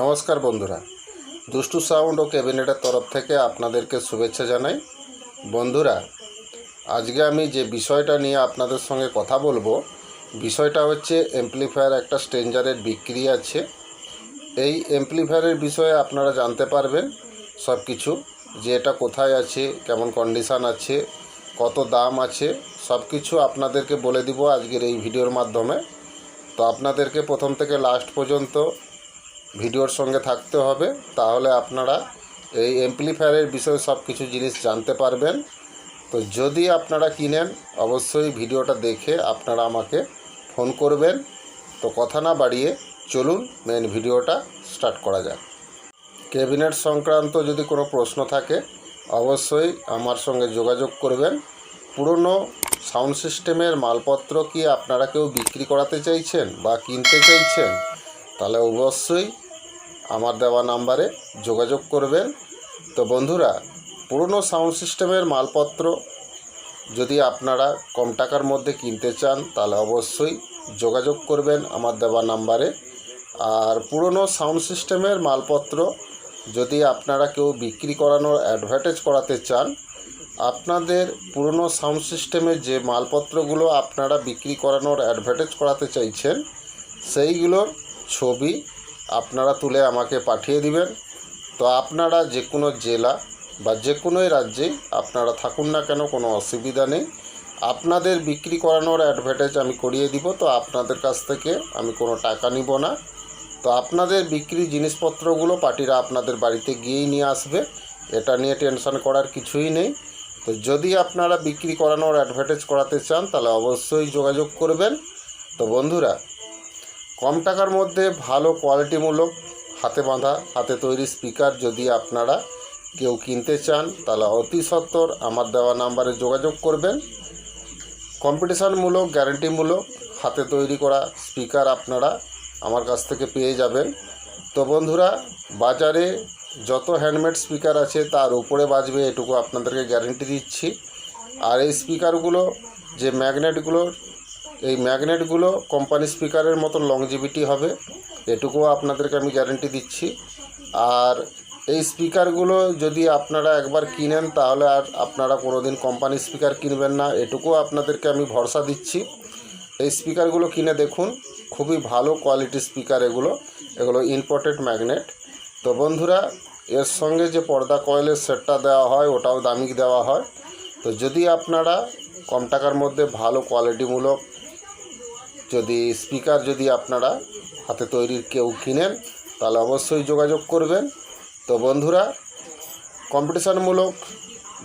নমস্কার বন্ধুরা। দুষ্টু সাউন্ড ও ক্যাবিনেটের তরফ থেকে আপনাদেরকে শুভেচ্ছা জানাই। বন্ধুরা, আজকে আমি যে বিষয়টা নিয়ে আপনাদের সঙ্গে কথা বলব, বিষয়টা হচ্ছে এমপ্লিফায়ার একটা স্ট্রেঞ্জারের বিক্রি আছে। এই এমপ্লিফায়ারের বিষয়ে আপনারা জানতে পারবেন সব কিছু যে এটা কোথায় আছে, কেমন কন্ডিশান আছে, কত দাম আছে সব কিছু আপনাদেরকে বলে দিব আজকের এই ভিডিওর মাধ্যমে। তো আপনাদেরকে প্রথম থেকে লাস্ট পর্যন্ত ভিডিওর সঙ্গে থাকতে হবে, তাহলে আপনারা এই এমপ্লিফায়ারের বিষয়ে সব কিছু জিনিস জানতে পারবেন। তো যদি আপনারা কিনেন, অবশ্যই ভিডিওটা দেখে আপনারা আমাকে ফোন করবেন। তো কথা না বাড়িয়ে চলুন মেন ভিডিওটা স্টার্ট করা যাক। ক্যাবিনেট সংক্রান্ত যদি কোনো প্রশ্ন থাকে, অবশ্যই আমার সঙ্গে যোগাযোগ করবেন। পুরনো সাউন্ড সিস্টেমের মালপত্র কি আপনারা কেউ বিক্রি করাতে চাইছেন বা কিনতে চাইছেন? তাহলে অবশ্যই আমার দেওয়া নাম্বারে যোগাযোগ করবেন। তো বন্ধুরা, পুরনো সাউন্ড সিস্টেমের মালপত্র যদি আপনারা কম টাকার মধ্যে কিনতে চান, তাহলে অবশ্যই যোগাযোগ করবেন আমার দেওয়া নাম্বারে। আর পুরনো সাউন্ড সিস্টেমের মালপত্র যদি আপনারা কেউ বিক্রি করানোর অ্যাডভার্টাইজ করাতে চান, আপনাদের পুরনো সাউন্ড সিস্টেমের যে মালপত্রগুলো আপনারা বিক্রি করানোর অ্যাডভার্টাইজ করাতে চাইছেন, সেইগুলোর ছবি আপনারা তুলে আমাকে পাঠিয়ে দিবেন। তো আপনারা যে কোনো জেলা বা যে কোনোই রাজ্যেই আপনারা থাকুন না কেন, কোনো অসুবিধা নেই। আপনাদের বিক্রি করানোর অ্যাডভার্টাইজ আমি করিয়ে দিব, তো আপনাদের কাছ থেকে আমি কোনো টাকা নিব না। তো আপনাদের বিক্রি জিনিসপত্রগুলো পার্টিরা আপনাদের বাড়িতে গিয়েই নিয়ে আসবে। এটা নিয়ে টেনশন করার কিছুই নেই। তো যদি আপনারা বিক্রি করানোর অ্যাডভার্টাইজ করাতে চান, তাহলে অবশ্যই যোগাযোগ করবেন। তো বন্ধুরা কম টাকার মধ্যে ভালো কোয়ালিটিমূলক হাতে বাঁধা, হাতে তৈরি স্পিকার যদি আপনারা কেউ কিনতে চান, তাহলে অতি সত্বর আমার দেওয়া নাম্বারে যোগাযোগ করবেন। কম্পিটিশানমূলক গ্যারেন্টিমূলক হাতে তৈরি করা স্পিকার আপনারা আমার কাছ থেকে পেয়ে যাবেন। তো বন্ধুরা, বাজারে যত হ্যান্ডমেড স্পিকার আছে, তার উপরে বাজবে এটুকু আপনাদেরকে গ্যারেন্টি দিচ্ছি। আর এই স্পিকারগুলো যে ম্যাগনেটগুলো এই ম্যাগনেটগুলো কোম্পানি স্পিকারের মতন লংজিভিটি হবে, এটুকুও আপনাদেরকে আমি গ্যারেন্টি দিচ্ছি। আর এই স্পিকারগুলো যদি আপনারা একবার কিনেন, তাহলে আর আপনারা কোনো দিন কোম্পানি স্পিকার কিনবেন না, এটুকুও আপনাদেরকে আমি ভরসা দিচ্ছি। এই স্পিকারগুলো কিনে দেখুন, খুবই ভালো কোয়ালিটির স্পিকার এগুলো এগুলো ইম্পোর্টেড ম্যাগনেট তো বন্ধুরা, এর সঙ্গে যে পর্দা কয়েলের সেটটা দেওয়া হয়, ওটাও দামি দেওয়া হয়। তো যদি আপনারা কম টাকার মধ্যে ভালো কোয়ালিটিমূলক যদি স্পিকার যদি আপনারা হাতে তৈরির কেউ কিনেন, তাহলে অবশ্যই যোগাযোগ করবেন। তো বন্ধুরা, কম্পিটিশানমূলক,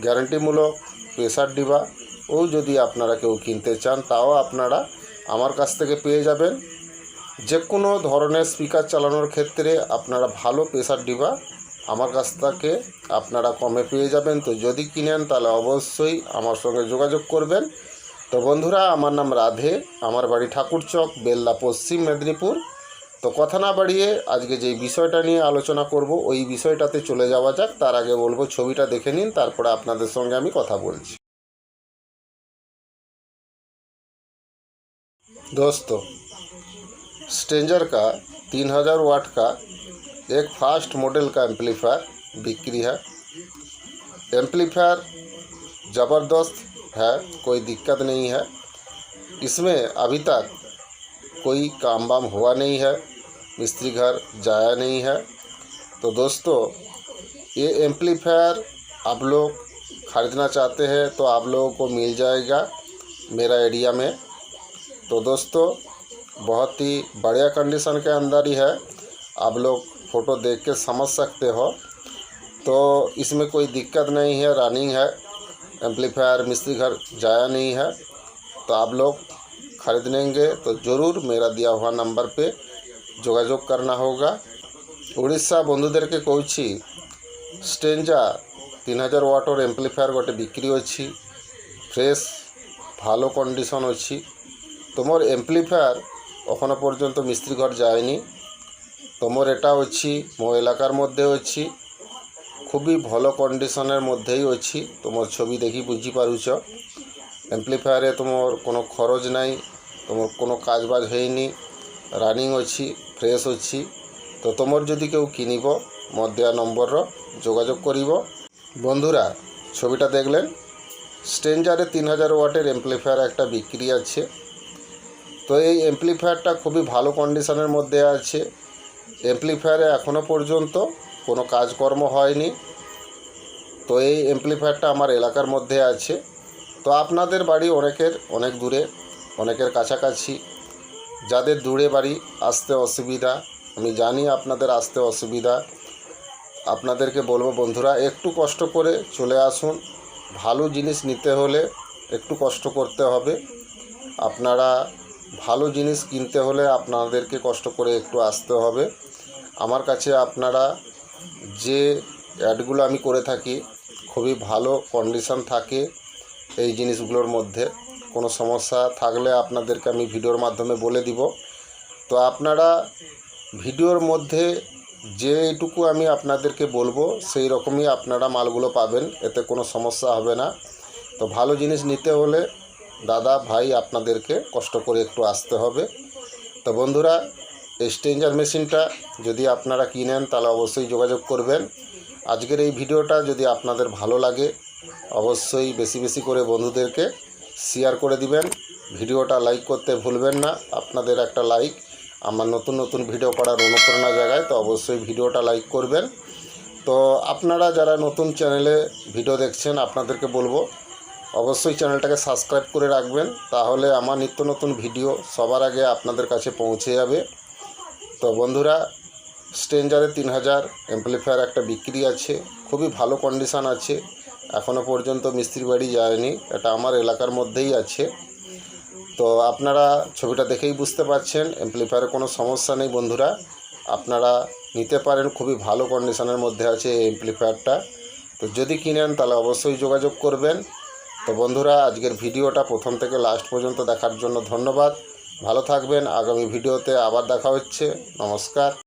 গ্যারান্টিমূলক, প্রেসার ডিবা ও যদি আপনারা কেউ কিনতে চান, তাও আপনারা আমার কাছ থেকে পেয়ে যাবেন। যে কোনো ধরনের স্পিকার চালানোর ক্ষেত্রে আপনারা ভালো প্রেসার ডিবা আমার কাছ থেকে আপনারা কমে পেয়ে যাবেন। তো যদি কিনেন, তাহলে অবশ্যই আমার সঙ্গে যোগাযোগ করবেন। তো বন্ধুরা আমার নাম রাধে আমার বাড়ি ঠাকুরচক বেল্লা পশ্চিম মেদিনীপুর তো কথা না বাড়িয়ে আজকে যেই বিষয়টা নিয়ে আলোচনা করব ওই বিষয়টাতে চলে যাওয়া যাক তার আগে বলবো ছবিটা দেখে নিন তারপরে আপনাদের সঙ্গে আমি কথা বলছি दोस्तों स्ट्रेंजर का तीन हज़ार वाट का एक फास्ट मॉडल का एम्पलीफायर बिक्री है एम्पलीफायर ज़बरदस्त है, कोई दिक्कत नहीं है। इसमें अभी तक कोई काम वाम हुआ नहीं है, मिस्त्री घर जाया नहीं है। तो दोस्तों, ये एम्पलीफायर आप लोग ख़रीदना चाहते हैं तो आप लोगों को मिल जाएगा मेरा एरिया में। तो दोस्तों, बहुत ही बढ़िया कंडीशन के अंदर ही है। आप लोग फ़ोटो देख के समझ सकते हो। तो इसमें कोई दिक्कत नहीं है रनिंग है। एम्पलीफायर मिस्त्री घर जाया नहीं है, तो आप लोग खरीदनेंगे, तो ज़रूर मेरा दिया हुआ नंबर पे যোগাযোগ करना होगा। উড়িষ্যা বন্ধুদেরকে কইছি স্টেঞ্জা তিন হাজার ওয়াটর এম্পলিফায়ার গোটে বিক্রি অছি ফ্রেশ ভালো কন্ডিশন অছি তোমার এম্পলিফায়ার এখনও পর্যন্ত মিস্ত্রি ঘর যায়নি তোমার এটা অছি মো এলাকার মধ্যে অছি খুবই ভালো কন্ডিশনের মধ্যেই অছি তোমার ছবি দেখি বুঝি পারুছ। এমপ্লিফায়ারে তোমার কোনো খরচ নাই, তোমার কোনো কাজবাজ হয়নি রানিং অছি ফ্রেশ অছি তো তোমার যদি কেউ কিনিব, মধ্যা নম্বরর যোগাযোগ করিব। বন্ধুরা, ছবিটা দেখলেন? স্ট্রেঞ্জারে তিন হাজার ওয়াটের এমপ্লিফায়ার একটা বিক্রি আছে। তো এই এমপ্লিফায়ারটা খুবই ভালো কন্ডিশনের মধ্যে আছে। এমপ্লিফায়ারে এখনও পর্যন্ত কোনো কাজকর্ম হয়নি। তো এই এমপ্লিফায়ারটা আমার এলাকার মধ্যে আছে। তো আপনাদের বাড়ি অনেকের, অনেক দূরে, অনেকের কাছাকাছি। যাদের দূরে বাড়ি আসতে অসুবিধা, আমি জানি আপনাদের আসতে অসুবিধা। আপনাদেরকে বলব বন্ধুরা, একটু কষ্ট করে চলে আসুন। ভালো জিনিস নিতে হলে একটু কষ্ট করতে হবে। আপনারা ভালো জিনিস কিনতে হলে আপনাদেরকে কষ্ট করে একটু আসতে হবে। আমার কাছে আপনারা যে অ্যাডগুলো আমি করে থাকি, খুবই ভালো কন্ডিশন থাকে এই জিনিসগুলোর মধ্যে। কোনো সমস্যা থাকলে আপনাদেরকে আমি ভিডিওর মাধ্যমে বলে দিব। তো আপনারা ভিডিওর মধ্যে যেটুকু আমি আপনাদেরকে বলব সেই রকমই আপনারা মালগুলো পাবেন, এতে কোনো সমস্যা হবে না। তো ভালো জিনিস নিতে হলে দাদা, ভাই আপনাদেরকে কষ্ট করে একটু আসতে হবে। তো বন্ধুরা স্ট্রেঞ্জার মেশিনটা যদি আপনারা কিনেন, তাহলে অবশ্যই যোগাযোগ করবেন। আজকের এই ভিডিওটা যদি আপনাদের ভালো লাগে, অবশ্যই বেশি বেশি করে বন্ধুদেরকে শেয়ার করে দিবেন। ভিডিওটা লাইক করতে ভুলবেন না। আপনাদের একটা লাইক আমার নতুন নতুন ভিডিও করার অনুপ্রেরণা জায়গায় তো অবশ্যই ভিডিওটা লাইক করবেন। তো আপনারা যারা নতুন চ্যানেলে ভিডিও দেখছেন, আপনাদেরকে বলব, অবশ্যই চ্যানেলটাকে সাবস্ক্রাইব করে রাখবেন। তাহলে আমার নিত্য নতুন ভিডিও সবার আগে আপনাদের কাছে পৌঁছে যাবে। তো বন্ধুরা স্ট্রেঞ্জারে তিন হাজার এমপ্লিফায়ার একটা বিক্রি আছে, খুবই ভালো কন্ডিশান আছে এখনও পর্যন্ত মিস্ত্রি বাড়ি যায়নি, এটা আমার এলাকার মধ্যেই আছে। তো আপনারা ছবিটা দেখেই বুঝতে পারছেন এমপ্লিফায়ারে কোনো সমস্যা নেই বন্ধুরা, আপনারা নিতে পারেন, খুবই ভালো কন্ডিশনের মধ্যে আছে এই এমপ্লিফায়ারটা তো যদি কিনেন, তাহলে অবশ্যই যোগাযোগ করবেন। তো বন্ধুরা, আজকের ভিডিওটা প্রথম থেকে লাস্ট পর্যন্ত দেখার জন্য ধন্যবাদ। ভালো থাকবেন। আগামী ভিডিওতে আবার দেখা হচ্ছে। নমস্কার।